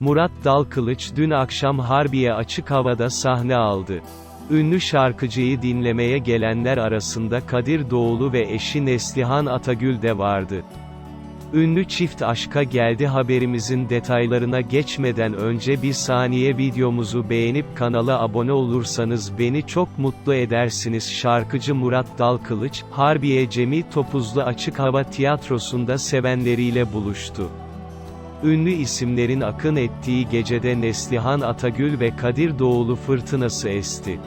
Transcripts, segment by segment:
Murat Dalkılıç dün akşam Harbiye açık havada sahne aldı. Ünlü şarkıcıyı dinlemeye gelenler arasında Kadir Doğulu ve eşi Neslihan Atagül de vardı. Ünlü çift aşka geldi haberimizin detaylarına geçmeden önce bir saniye videomuzu beğenip kanala abone olursanız beni çok mutlu edersiniz. Şarkıcı Murat Dalkılıç, Harbiye Cemil Topuzlu Açık Hava Tiyatrosu'nda sevenleriyle buluştu. Ünlü isimlerin akın ettiği gecede Neslihan Atagül ve Kadir Doğulu fırtınası esti.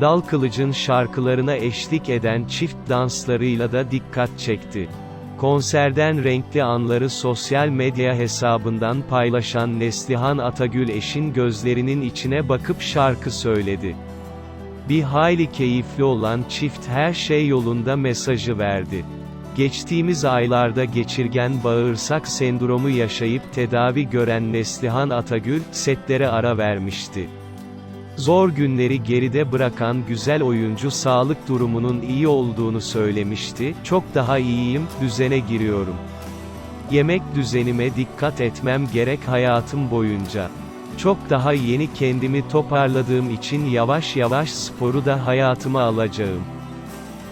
Dal Kılıç'ın şarkılarına eşlik eden çift danslarıyla da dikkat çekti. Konserden renkli anları sosyal medya hesabından paylaşan Neslihan Atagül eşin gözlerinin içine bakıp şarkı söyledi. Bir hayli keyifli olan çift her şey yolunda mesajı verdi. Geçtiğimiz aylarda geçirgen bağırsak sendromu yaşayıp tedavi gören Neslihan Atagül, setlere ara vermişti. Zor günleri geride bırakan güzel oyuncu sağlık durumunun iyi olduğunu söylemişti, çok daha iyiyim, düzene giriyorum. Yemek düzenime dikkat etmem gerek hayatım boyunca. Çok daha yeni kendimi toparladığım için yavaş yavaş sporu da hayatıma alacağım.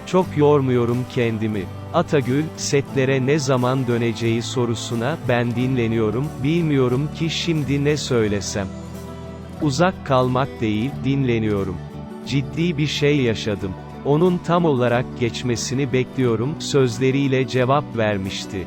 Çok yormuyorum kendimi. Atagül, setlere ne zaman döneceği sorusuna, ben dinleniyorum, bilmiyorum ki şimdi ne söylesem. Uzak kalmak değil, dinleniyorum. Ciddi bir şey yaşadım. Onun tam olarak geçmesini bekliyorum, sözleriyle cevap vermişti.